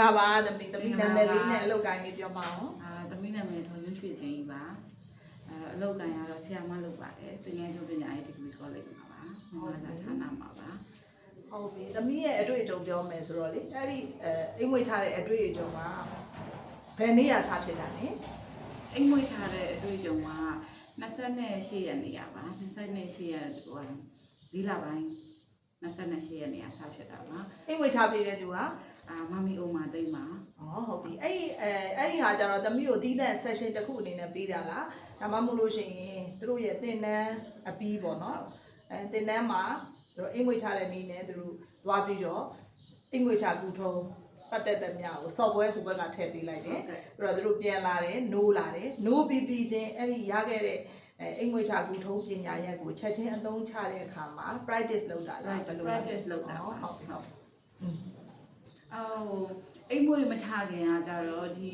လာပါသမီးသမီးနာမည်လေးနဲ့အလုပ်ကိုင်းလေးပြောပါအောင်အာသမီးနာမည်ထွန်ရွှေရွှေသိန်းကြီးပါအဲအလောက်ကန်ရတော့ဆရာမလုပ်ပါတယ်ပညာချုပ်ပညာရေးဒီဂရီကောလိပ်မှာပါမြန်မာစာဌာနမှာပါဟုတ်ပြီသမီးရဲ့အတွေ့အကြုံပြောမယ်ဆိုတော့လေအဲ့ဒီအဲအိမ်မွေးချတဲ့အတွေ့အကြုံကဘယ်နေ့ရစဖြစ်တာလဲအိမ်မွေးထားတဲ့အတွေ့အကြုံက28ရက်နေရပါ28ရက်ဟိုဒီလပိုင်း28ရက်နေရစဖြစ်တာပါအိမ်မွေးချပြတဲ့သူက အာမမီအိုမာသိမ့်ပါဩဟုတ်ပြီအဲ့ဒီအဲအဲ့ဒီဟာကျတော့သမီးကိုတီးတဲ့ session တစ်ခုအနေနဲ့ပေးတာလားဒါမှမဟုတ်လို့ရှိရင်သူတို့ရဲ့သင်တန်းအပီးပေါ့နော်အဲသင်တန်းမှာသူတို့အိမ်မွေးချတဲ့နေ့နဲ့သူတို့သွားပြီးတော့အိမ်မွေးချကူထုံးပတ်သက်တဲ့များကို software ဟိုဘက်ကထည့်ပေးလိုက်တယ်အဲ့တော့သူတို့ပြန်လာတယ်နိုးလာတယ်နိုးပြီးပြီးချင်းအဲ့ဒီရခဲ့တဲ့အဲအိမ်ငွေချကူထုံးပညာရက်ကိုချက်ချင်းအသုံးချတဲ့အခါမှာ practice လုပ်တာလားဘယ်လိုလဲ practice လုပ်တာဟုတ်ပါဟုတ်ဟုတ် အော်အိမ်မွေးမချခင်ကကြတော့ဒီ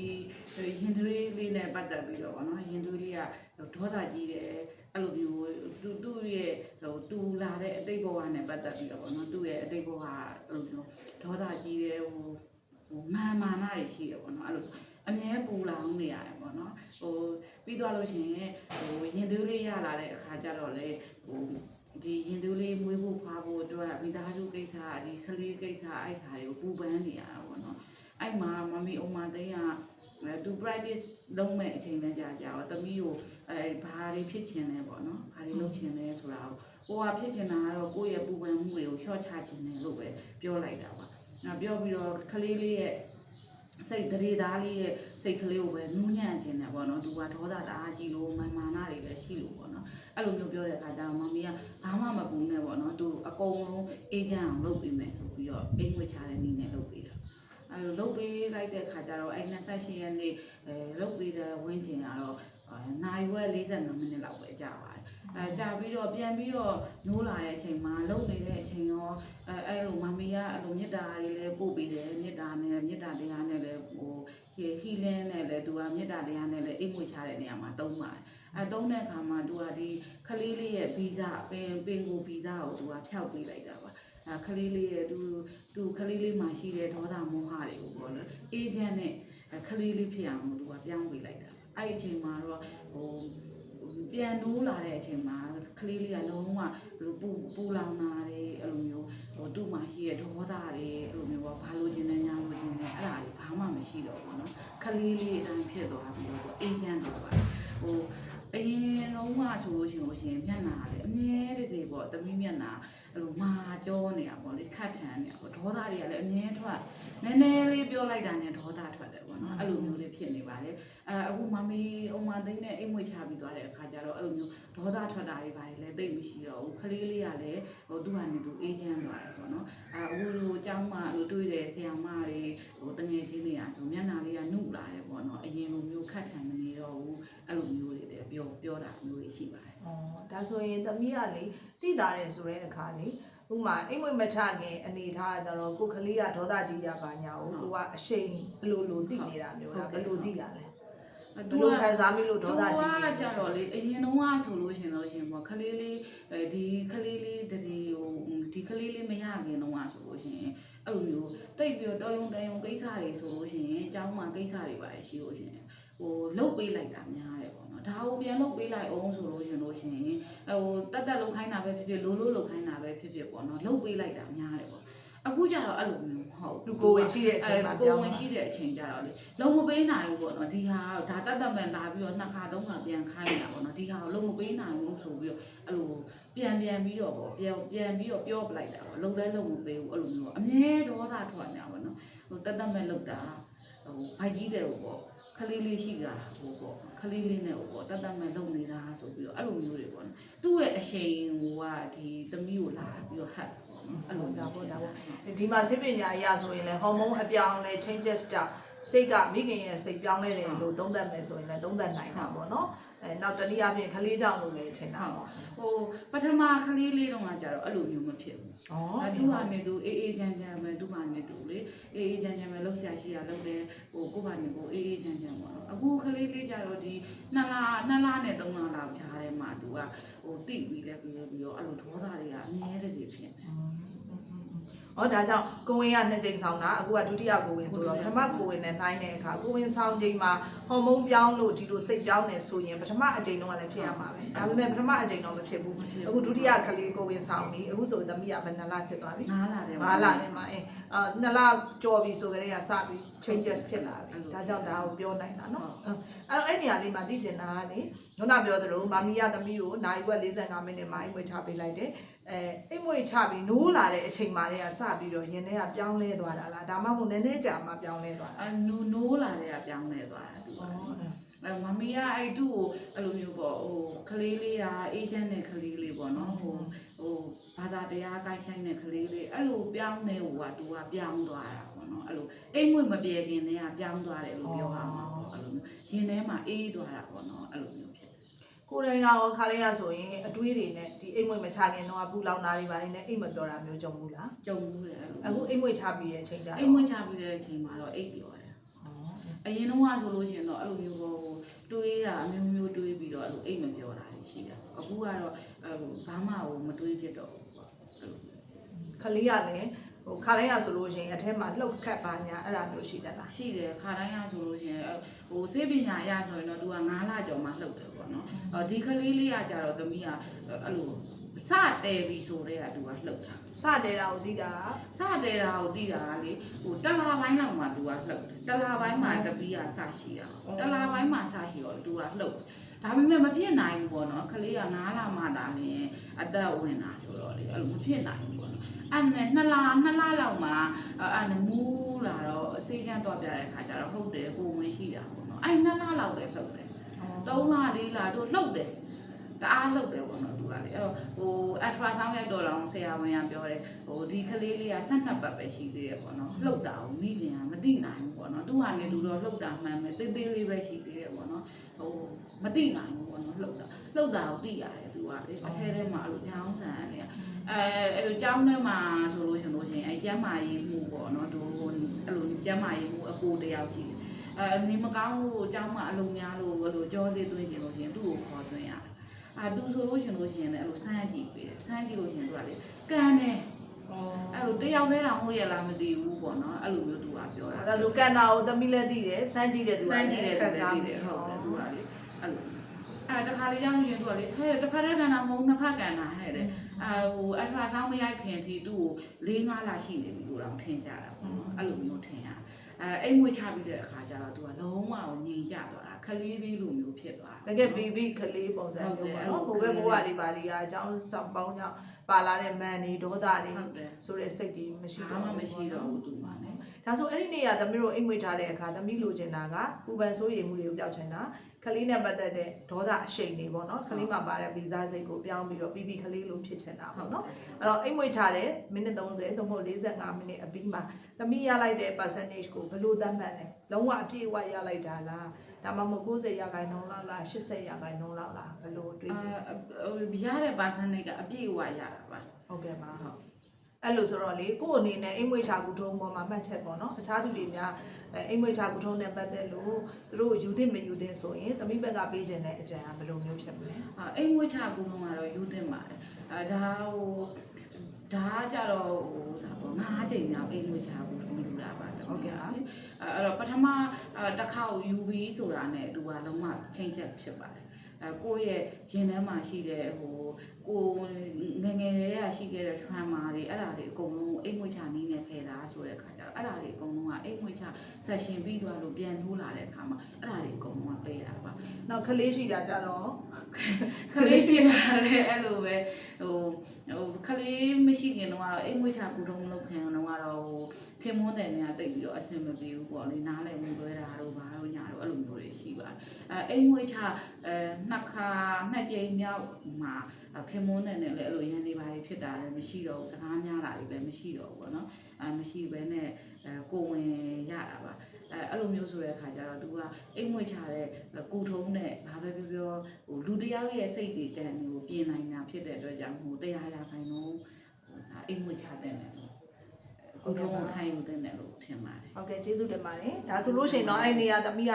ရင်သွေးလေးနဲ့ပတ်သက်ပြီးတော့ဗောနော်ရင်သွေးလေးကဒေါသကြီးတယ်အဲ့လိုမျိုးသူသူ့ရဲ့ဟိုတူလာတဲ့အတိတ်ဘဝနဲ့ပတ်သက်ပြီးတော့ဗောနော်သူ့ရဲ့အတိတ်ဘဝအဲ့လိုမျိုးဒေါသကြီးတယ်ဟိုဟိုမာမာနာတွေရှိတယ်ဗောနော်အဲ့လိုအမြဲပူလောင်နေရတယ်ဗောနော်ဟိုပြီးသွားလို့ရှိရင်ဟိုရင်သွေးလေးရလာတဲ့အခါကျတော့လေဟို ဒီရင်သွေးလေးမွေးဖို့ဖွားဖို့အတွက်မိသားစုကိစ္စဒီကလေးကိစ္စအဲ့ခါတွေကိုပူပန်းနေရတာပေါ့နော်အဲ့မှာမမီအုံမသိန်းကအဲသူ practice လုပ်မဲ့အချိန်နဲ့ကြာကြာတော့တမီးကိုအဲဘာတွေဖြစ်ချင်လဲပေါ့နော်ဘာတွေလုပ်ချင်လဲဆိုတာကိုဟိုကဖြစ်ချင်တာကတော့ကိုယ့်ရဲ့ပူပန်မှုတွေကိုလျှော့ချချင်တယ်လို့ပဲပြောလိုက်တာပါ။နောက်ပြောပြီးတော့ကလေးလေးရဲ့ စိတ်ဒရေသားလေးရဲ့စိတ်ကလေးကိုပဲနူးညံ့ခြင်းတယ်ပေါ့နော်။သူကဒေါသတအားကြီးလို့မာမာနာတွေလည်းရှိလို့ပေါ့နော်။အဲ့လိုမျိုးပြောတဲ့အခါကျတော့မမီကဘာမှမပူနဲ့ပေါ့နော်သူအကုန်လုံးအေဂျင့်အောင်လုပ်ပေးမယ်ဆိုပြီးတော့အိမ်ဝှချတဲ့နည်းနဲ့လုပ်ပေးတာအဲလိုလုပ်ပေးလိုက်တဲ့ခါကျတော့အဲ28ရက်နေ့အဲလုပ်ပေးတဲ့ဝင်းကျင်ကတော့ အဲနိုင်ဝက်45မိနစ်လောက်ပဲကြာပါတယ်အဲကြာပြီးတော့ပြန်ပြီးတော့နိုးလာတဲ့အချိန်မှာလုပ်နေတဲ့အချိန်ရောအဲအဲ့လိုမမီကအဲ့လိုမေတ္တာတွေလည်းပို့ပေးတယ်မေတ္တာနဲ့မေတ္တာတရားနဲ့လည်းဟိုဟီလင်းနဲ့လည်းသူကမေတ္တာတရားနဲ့လည်းအိမ်ဝှချတဲ့နေရာမှာတုံးပါတယ်အဲတုံးတဲ့အခါမှာသူကဒီခလေးလေးရဲ့ဗီဇပင်ပင်ကိုဗီဇကိုသူကဖျောက်ပေးလိုက်တာပါအဲခလေးလေးရဲ့သူသူခလေးလေးမှာရှိတဲ့ဒေါသမောဟတွေကိုပေါ့နော်အေဂျင့်နဲ့ခလေးလေးဖြစ်အောင်သူကပြောင်းပေးလိုက်တာ အဲ့ဒီအချိန်မှာတော့ဟိုပြန်နိုးလာတဲ့အချိန်မှာကလေးလေးကလုံးဝဘလိုပူပူလောင်လာတယ်အဲ့လိုမျိုးဟိုသူ့မှာရှိတဲ့ဒေါသတွေအဲ့လိုမျိုးပေါ့ဘာလို့ကျင်နေညာလို့ကျင်နေအဲ့ဒါတွေဘာမှမရှိတော့ဘူးနော်ကလေးလေးအတိုင်းဖြစ်သွားပြီးတော့အေးချမ်းသွားဟိုအရင်လုံးဝဆိုလို့ရှိရင်ရှင်မျက်နာလေအမြဲတစေပေါ့သမီးမျက်နာ အဲ့လိုမာကြောနေတာပေါ့လေခတ်ထန်နေတာပေါ့ဒေါသတွေကလည်းအမြဲထွက်နည်းနည်းလေးပြောလိုက်တာနဲ့ဒေါသထွက်တယ်ပေါ့နော်အဲ့လိုမျိုးလေးဖြစ်နေပါလေအဲအခုမမီအုံမသိန်းနဲ့အိမ်မွေချပြီးသွားတဲ့အခါကျတော့အဲ့လိုမျိုးဒေါသထွက်တာတွေပါလေလည်းတိတ်မရှိတော့ဘူးခလေးလေးကလည်းဟိုသူ့ဟာနေသူအေဂျင့်သွားတယ်ပေါ့နော်အဲအခုလိုအเจ้าမလိုတွေ့တဲ့ဆရာမတွေဟိုတငယ်ချင်းတွေကဆိုမျက်နှာလေးကနှုတ်လာတယ်ပေါ့နော်အရင်လိုမျိုးခတ်ထန်မနေတော့ဘူးအဲ့လိုမျိုးတွေလည်းပြောပြောတာမျိုးတွေရှိပါတယ် ဩ ဒါဆိုရင်သမီးကလေတိလာတယ်ဆိုတဲ့အခါလေဥမာအိမ်မွေမချခင်အနေထားကကျတော့ကိုကလေးကဒေါသကြီးရပါညာကိုကိုကအရှိန်အလိုလိုတိနေတာမျိုးလားဘယ်လိုတိလာလဲဘယ်လိုခံစားမိလို့ဒေါသကြီး ကကြတော့လေအရင်တုန်းကဆိုလို့ရှင်လို့ရှင်ပေါ့ခလေးလေးအဲဒီခလေးလေးတည်းဟိုဒီခလေးလေးမရခင်တုန်းကဆိုလို့ရှင်အဲ့လိုမျိုးတိတ်ပြီးတော့တော်ယုံတန်ယုံကိစ္စတွေဆိုလို့ရှင်အเจ้าမှာကိစ္စတွေပါရှိလို့ရှင် ဟိုလုတ်ပေးလိုက်တာများတယ်ပေါ့နော်ဒါကိုပြန်လုတ်ပေးလိုက်အောင်ဆိုလို့ရှင်လို့ရှင်ဟိုတက်တက်လုတ်ခိုင်းတာပဲဖြစ်ဖြစ်လိုလိုလုတ်ခိုင်းတာပဲဖြစ်ဖြစ်ပေါ့နော်လုတ်ပေးလိုက်တာများတယ်ပေါ့အခုကျတော့အဲ့လိုမျိုးမဟုတ်သူကိုယ်ဝင်ရှိတဲ့အချိန်မှာကိုယ်ဝင်ရှိတဲ့အချိန်ကျတော့လေလုံးမပေးနိုင်ဘူးပေါ့နော်ဒီဟာဒါတတ်တတ်မဲ့လာပြီးတော့နှစ်ခါသုံးခါပြန်ခိုင်းတာပေါ့နော်ဒီဟာကိုလုံးမပေးနိုင်ဘူးဆိုပြီးတော့အဲ့လိုပြန်ပြန်ပြီးတော့ပေါ့ပြန်ပြန်ပြီးတော့ပြောပလိုက်တာပေါ့လုံးလဲလုံးမပေးဘူးအဲ့လိုမျိုးအမြဲဒေါသထွက်နေတာပေါ့နော် ဟိုတတ်တတ်မဲ့လောက်တာဟိုဘိုက်ကြီးတယ်ဟိုပေါ့ခလေးလေးရှိတာဟိုပေါ့ခလေးလေးနဲ့ဟိုပေါ့တတ်တတ်မဲ့လုံနေတာဆိုပြီးတော့အဲ့လိုမျိုးတွေပေါ့နော်သူ့ရဲ့အရှိန်ဟိုကဒီသမီးကိုလာပြီးတော့ဟတ်ပေါ့နော်အဲ့လိုဒါမျိုးပေါ့ဒါပေါ့ဒီမှာစိတ်ပညာအရာဆိုရင်လည်းဟော်မုန်းအပြောင်းလဲ changes ကြောင့် စိတ်ကမိခင်ရဲ့စိတ်ပြောင်းလဲတယ်လို့သုံးသပ်မယ်ဆိုရင်လည်းသုံးသပ်နိုင်တာပေါ့နော်အဲနောက်တနည်းအားဖြင့်ကလေးကြောင့်လို့လည်းထင်တာပေါ့ဟိုပထမကလေးလေးတုန်းကကြတော့အဲ့လိုမျိုးမဖြစ်ဘူး။အော်သူ့ဟာမျိုးသူအေးအေးချမ်းချမ်းပဲသူ့ဟာမျိုးသူလေအေးအေးချမ်းချမ်းပဲလှုပ်ရှားရှိရလှုပ်တယ်ဟိုကိုယ့်ဟာမျိုးကိုအေးအေးချမ်းချမ်းပေါ့နော်။အခုကလေးလေးကြတော့ဒီနှစ်လနှစ်လနဲ့သုံးလလောက်ကြားထဲမှာသူကဟိုတိပြီးလဲပြီးတော့အဲ့လိုဒေါသတွေကအများကြီးဖြစ်နေတယ်။ ။ဟောဒါကြောင့်ကိုဝင်ကနှစ်ကြိမ်ဆောင်တာအခုကဒုတိယကိုဝင်ဆိုတော့ပထမကိုဝင်နဲ့နှိုင်းတဲ့အခါကိုဝင်ဆောင်ချိန်မှာဟော်မုန်းပြောင်းလို့ဒီလိုစိတ်ပြောင်းနေဆိုရင်ပထမအကြိမ်တော့လည်းဖြစ်ရမှာပဲ။ဒါပေမဲ့ပထမအကြိမ်တော့မဖြစ်ဘူး။အခုဒုတိယကလေးကိုဝင်ဆောင်ပြီအခုဆိုသမီးကဘယ်နှလားဖြစ်သွားပြီ။၅လားတယ်။၅လားတယ်မှာအဲနှစ်လားကြော်ပြီဆိုကြတဲ့ကစပြီး changes ဖြစ်လာပြီ။ဒါကြောင့်ဒါကိုပြောနိုင်တာနော်။အဲ့တော့အဲ့နေရာလေးမှာသိချင်တာကလေ ခုနပြောသလိုမမီရသမီးကိုနိုင်ွက်45မိနစ်မှာအိမ်မွေချပေးလိုက်တယ်အဲအိမ်မွေချပြီးနိုးလာတဲ့အချိန်မှလည်းစပြီးတော့ရင်ထဲကပြောင်းလဲသွားတာလားဒါမှမဟုတ်နည်းနည်းကြာမှပြောင်းလဲသွားတာအနူနိုးလာတဲ့ကပြောင်းလဲသွားတာသူကအဲမမီကအဲ့သူ့ကိုအဲ့လိုမျိုးပေါ့ဟိုကလေးလေးကအေဂျင့်နဲ့ကလေးလေးပေါ့နော်ဟိုဟိုဘာသာတရားကိုင်းဆိုင်တဲ့ကလေးလေးအဲ့လိုပြောင်းနေဟိုကသူကပြောင်းသွားတာပေါ့နော်အဲ့လိုအိမ်မွေမပြေခင်တည်းကပြောင်းသွားတယ်လို့ပြောရမှာပေါ့အဲ့လိုမျိုးရင်ထဲမှာအေးသွားတာပေါ့နော်အဲ့လိုမျိုးဖြစ် ကိုယ်တိုင်ရောခါလေးရဆိုရင်အတွေးတွေနဲ့ဒီအိမ်မွေမချခင်တော့ပူလောင်တာတွေပါနေနဲ့အိမ်မပြောတာမျိုးကြုံဘူးလားကြုံဘူးတယ်အဲ့လိုအခုအိမ်မွေချပြီးတဲ့အချိန်ကြာအိမ်မွေချပြီးတဲ့အချိန်မှာတော့အိတ်ပြောတယ်အရင်တော့ဆိုလို့ရှိရင်တော့အဲ့လိုမျိုးဟိုတွေးတာအမျိုးမျိုးတွေးပြီးတော့အဲ့လိုအိတ်မပြောတာရှိတာအခုကတော့အဲ့လိုဘာမှဟိုမတွေးဖြစ်တော့ဘူးပေါ့အဲ့လိုခလေးရလည်း ဟိုခါတိုင်းရဆိုလို့ရှင်အထဲမှာလှုပ်ခတ်ပါညာအဲ့ဒါမျိုးရှိတတ်လားရှိတယ်ခါတိုင်းရဆိုလို့ရှင်ဟိုစေပညာအရဆိုရင်တော့သူက9လကျော်မှလှုပ်တယ်ပေါ့နော်အဲဒီကလေးလေးကကြတော့သမီးကအဲ့လိုစတဲပြီဆိုတော့ကသူကလှုပ်တာစတဲတာကိုသိတာစတဲတာကိုသိတာလေဟိုတလာပိုင်းလောက်မှာသူကလှုပ်တလာပိုင်းမှာတပီးကစရှိတာတလာပိုင်းမှာစရှိတော့သူကလှုပ်ဒါပေမဲ့မဖြစ်နိုင်ဘူးပေါ့နော်ကလေးက9လမှသာလင်းအသက်ဝင်တာဆိုတော့လေအဲ့လိုမဖြစ်နိုင်ဘူး အဲ့နဲ့နှစ်လနှစ်လလောက်မှအဲ့နဲ့မူးလာတော့အစိကန်းတော့ပြတဲ့ခါကျတော့ဟုတ်တယ်ကိုဝင်ရှိတာပေါ့နော်အဲ့နှစ်လလောက်ပဲလှုပ်တယ်သုံးလလေးလာတို့လှုပ်တယ်တအားလှုပ်တယ်ပေါ့နော်သူကလေအဲ့တော့ဟိုအထရာဆောင်းရိုက်တော့တော့ဆရာဝန်ကပြောတယ်ဟိုဒီကလေးလေးက12ပတ်ပဲရှိသေးတယ်ပေါ့နော်လှုပ်တာကိုမိခင်ကမသိနိုင်ဘူးပေါ့နော်သူကနေသူတော့လှုပ်တာမှန်မယ်တေးသေးလေးပဲရှိသေးတယ်ပေါ့နော်ဟိုမသိနိုင်ဘူးပေါ့နော်လှုပ်တာလှုပ်တာကိုသိရတယ်သူကလေအထဲထဲမှာအဲ့လိုညောင်းဆန်နေ အဲအဲ့လိုကျောင်းထဲမှာဆိုလို့ရှင်လို့ရှင်အဲကျမ်းမာရေးမှုပေါ့နော်သူဟိုအဲ့လိုကျမ်းမာရေးမှုအကိုတယောက်ရှိအဲနေမကောင်းလို့ကျောင်းမှာအလုံးများလို့အဲ့လိုကြောစေးသွင်းခြင်းလို့ရှင်သူ့ကိုခေါ်သွင်းရတယ်အာသူဆိုလို့ရှင်လို့ရှင်လည်းအဲ့လိုဆန်းကြည့်ပေးတယ်ဆန်းကြည့်လို့ရှင်သူကလေကံတယ်အဲ့လိုတယောက်တည်းတောင်ဟုတ်ရလားမသိဘူးပေါ့နော်အဲ့လိုမျိုးသူကပြောတာဒါလိုကန်တာကိုသမီးလည်းသိတယ်စမ်းကြည့်တဲ့သူကစမ်းကြည့်တဲ့သူလည်းသိတယ်ဟုတ်တယ်သူကလေအဲ့လို အဲတခါလေကြောင်းရှင်သူကလေဟဲ့တစ်ဖက်တည်းကန်တာမဟုတ်နှစ်ဖက်ကန်တာဟဲ့တဲ့အာဟိုအထရာဆောင်းမရိုက်ခင်အထိသူ့ကို၄၅လရှိနေပြီလို့တော့ထင်ကြတာပေါ့နော်အဲ့လိုမျိုးထင်ရတယ်အဲအိမ်မွေချပြီးတဲ့အခါကျတော့သူကလုံးဝငြိမ်ကြသွားတာ ခလေးလေးလိုမျိုးဖြစ်သွားတကယ်ဘီဘီကလေးပုံစံမျိုးပေါ့နော်ဟိုဘက်ဘဝလေးပါလေးကအကြောင်းဆောင်ပေါင်းကြောင့်ပါလာတဲ့မန်နေဒေါသတွေဟုတ်တယ်ဆိုတဲ့စိတ်တွေမရှိဘာတော့မှမရှိတော့ဘူးသူမှလည်းဒါဆိုအဲ့ဒီနေရာသမီးတို့အိမ်မွေထားတဲ့အခါသမီးလိုချင်တာကပူပန်ဆိုးရည်မှုတွေကိုပျောက်ချင်တာခလေးနဲ့ပတ်သက်တဲ့ဒေါသအရှိန်တွေပေါ့နော်ခလေးမှာပါတဲ့ဗီဇစိတ်ကိုပြောင်းပြီးတော့ပြီးပြီးခလေးလိုဖြစ်ချင်တာပေါ့နော်အဲ့တော့အိမ်မွေချတဲ့မိနစ်30သို့မဟုတ်45မိနစ်အပြီးမှာသမီးရလိုက်တဲ့ percentage ကိုဘယ်လိုသတ်မှတ်လဲလုံးဝအပြည့်အဝရလိုက်တာလား ဒါမှမဟုတ်90ရာခိုင်နှုန်းလောက်လား80ရာခိုင်နှုန်းလောက်လားဘယ်လိုတွေးအာလဲဟိုရတဲ့ပါခန်းတွေကအပြည့်အဝရတာပါဟုတ်ကဲ့ပါဟုတ်အဲ့လိုဆိုတော့လေကို့အနေနဲ့အိမ်မွေချကူထုံးပေါ်မှာမှတ်ချက်ပေါ့နော်အခြားသူတွေများအဲအိမ်မွေချကူထုံးနဲ့ပတ်သက်လို့သူတို့ယူသင့်မယူသင့်ဆိုရင်သမီးဘက်ကပေးခြင်းတဲ့အကြံကဘယ်လိုမျိုးဖြစ်မလဲအာအိမ်မွေးချကူတော့ကတော့ယူတင်ပါတယ်အာဒါဟိုဒါကကြတော့ဟိုဒါပေါ့ငါးချိန်မြောက်အိမ်မွေးချကူထုံးယူတာပါ တမန်ကလေအဲ့တော့ပထမတစ်ခေါက်ယူပြီးဆိုတာနဲ့သူကလုံးဝချိန်ချက်ဖြစ်ပါတယ်အဲကိုယ့်ရဲ့ရင်ထဲမှာရှိတဲ့ဟိုကိုငယ်ငယ်လေးကရှိခဲ့တဲ့ trauma တွေအဲ့ဒါတွေအကုန်လုံးအိမ်မွေးချနီးနဲ့ဖယ်တာဆိုတဲ့အခါကျတော့အဲ့ဒါတွေအကုန်လုံးကအိမ်မွေးချ session ပြီးသွားလို့ပြန်ထိုးလာတဲ့အခါမှာအဲ့ဒါတွေအကုန်လုံးကပေးတာပါနောက်ခလေးရှိတာကြတော့ခလေးရှိတာလည်းအဲ့လိုပဲ ဟိုဟိုခလေးမရှိခင်တော့ကတော့အိမ်မွေးချကူတော့မလုပ်ခင်တော့ကတော့ဟိုခင်မွန်းတယ်နဲ့တိတ်ပြီးတော့အဆင်မပြေဘူးပေါ့လေနားလည်းမလွဲတာတော့ဘာလို့ညာတော့အဲ့လိုမျိုးတွေရှိပါတယ်အဲအိမ်မွေးချအဲနှစ်ခါနှစ်ကြိမ်မြောက်မှာခင်မွန်းတယ်နဲ့လည်းအဲ့လိုရန်နေပါတွေဖြစ်တာလည်းမရှိတော့ဘူးစကားများတာတွေလည်းမရှိတော့ဘူးပေါ့နော်အဲမရှိဘဲနဲ့အဲကိုဝင်ရတာပါအဲအဲ့လိုမျိုးဆိုတဲ့အခါကျတော့သူကအိမ်မွေးချတဲ့ကူထုံးနဲ့ဘာပဲပြောပြောဟိုလူတစ်ယောက်ရဲ့စိတ်တွေကံကိုပြင်နိုင်တာဖြစ်တဲ့အတွက်ကြောင့်ဟိုတရားရခိုင်တော့ဟိုဒါအိမ်မွေချတဲ့တယ်လို့ ဟုတ်ကဲ့ပါဘုံခံယူတဲ့တယ်လို့ထင်ပါတယ်ဟုတ်ကဲ့ကျေးဇူးတင်ပါတယ်ဒါဆိုလို့ရှိရင်တော့အဲ့နေရာသမီးက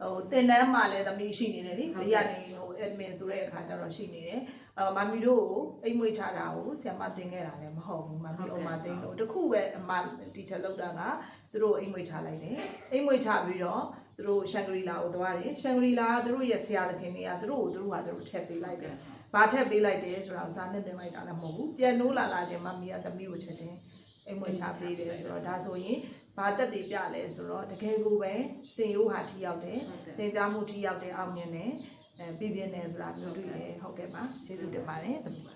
ဟိုတင်တန်းမှာလည်းသမီးရှိနေတယ်လေဟုတ်ဘေးကဲ့ကနေဟို admin ဆိုတဲ့အခါကျတော့ရှိနေတယ်အဲ့တော့မမီတို့ကိုအိမ်မွေးချတာကိုဆရာမတင်ခဲ့တာလည်းမဟုတ်ဘူးမမီအမတင်လို့တခုပဲအမ teacher လောက်တာကသူတို့အိမ်မွေးချလိုက်တယ်အိမ်မွေးချပြီးတော့သူတို့ရှန်ဂရီလာကိုသွားတယ်ရှန်ဂရီလာကသူတို့ရဲ့ဆရာသခင်တွေကသူတို့ကိုသူတို့ကသူတို့ထည့်ပေးလိုက်တယ်ဘာထက်ပေးလိုက်တယ်ဆိုတာကိုစာနဲ့တင်လိုက်တာလည်းမဟုတ်ဘူးပြန်နိုးလာလာခြင်းမမီးကသမီးကိုချက်ချင်း အိမ်မွေးချပေးတယ်ဆိုတော့ဒါဆိုရင်ဘာတက်တည်ပြလဲဆိုတော့တကယ်ကိုပဲတင်ရိုးဟာထိရောက်တယ်ဟုတ်ကဲ့တင် जा မှုထိရောက်တယ်အောင်မြင်တယ်အဲပြည့်ပြည့်နေဆိုတာမျိုးတွေ့တယ်ဟုတ်ကဲ့ပါကျေးဇူးတင်ပါတယ်သမီး